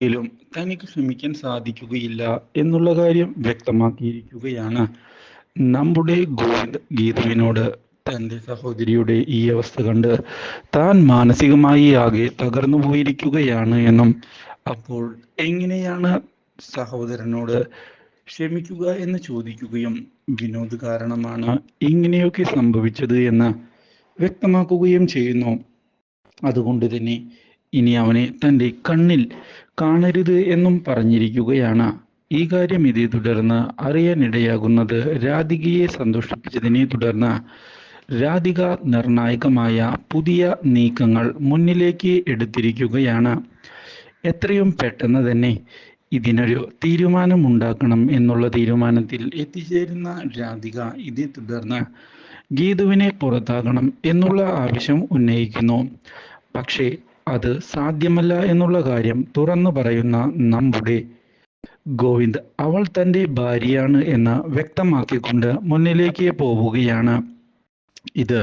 ിലും തനിക്ക് ശ്രമിക്കാൻ സാധിക്കുകയില്ല എന്നുള്ള കാര്യം വ്യക്തമാക്കിയിരിക്കുകയാണ്. നമ്മുടെ ഗോവിന്ദ് ഗീതുവിനോട് തന്റെ സഹോദരിയുടെ ഈ അവസ്ഥ കണ്ട് താൻ മാനസികമായി ആകെ തകർന്നു പോയിരിക്കുകയാണ് എന്നും അപ്പോൾ എങ്ങനെയാണ് സഹോദരനോട് ക്ഷമിക്കുക എന്ന് ചോദിക്കുകയും വിനോദ് കാരണമാണ് ഇങ്ങനെയൊക്കെ സംഭവിച്ചത് എന്ന് വ്യക്തമാക്കുകയും ചെയ്യുന്നു. അതുകൊണ്ട് തന്നെ ഇനി അവനെ തന്റെ കണ്ണിൽ കാണരുത് എന്നും പറഞ്ഞിരിക്കുകയാണ്. ഈ കാര്യം ഇതേ തുടർന്ന് അറിയാനിടയാകുന്നത് രാധികയെ സന്തോഷിപ്പിച്ചതിനെ തുടർന്ന് രാധിക നിർണായകമായ പുതിയ നീക്കങ്ങൾ മുന്നിലേക്ക് എടുത്തിരിക്കുകയാണ്. എത്രയും പെട്ടെന്ന് തന്നെ ഇതിനൊരു തീരുമാനമുണ്ടാക്കണം എന്നുള്ള തീരുമാനത്തിൽ എത്തിച്ചേരുന്ന രാധിക ഇതേ തുടർന്ന് ഗീതുവിനെ പുറത്താക്കണം എന്നുള്ള ആവശ്യം ഉന്നയിക്കുന്നു. പക്ഷേ അത് സാധ്യമല്ല എന്നുള്ള കാര്യം തുറന്നു പറയുന്ന നമ്മുടെ ഗോവിന്ദ് അവൾ തന്റെ ഭാര്യയാണ് എന്ന് വ്യക്തമാക്കിക്കൊണ്ട് മുന്നിലേക്ക് പോവുകയാണ്. ഇത്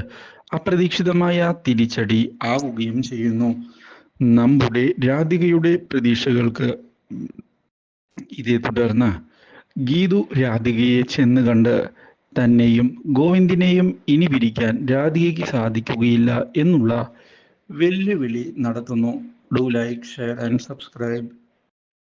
അപ്രതീക്ഷിതമായ തിരിച്ചടി ആവുകയും ചെയ്യുന്നു. നമ്മുടെ രാധികയുടെ പ്രതീക്ഷകൾക്ക് ഇതേ തുടർന്ന് ഗീതു രാധികയെ ചെന്ന് കണ്ട് തന്നെയും ഗോവിന്ദിനെയും ഇനി പിരിക്കാൻ രാധികയ്ക്ക് സാധിക്കുകയില്ല എന്നുള്ള വെല്ലുവിളി നടത്തുന്നു. Do like share and subscribe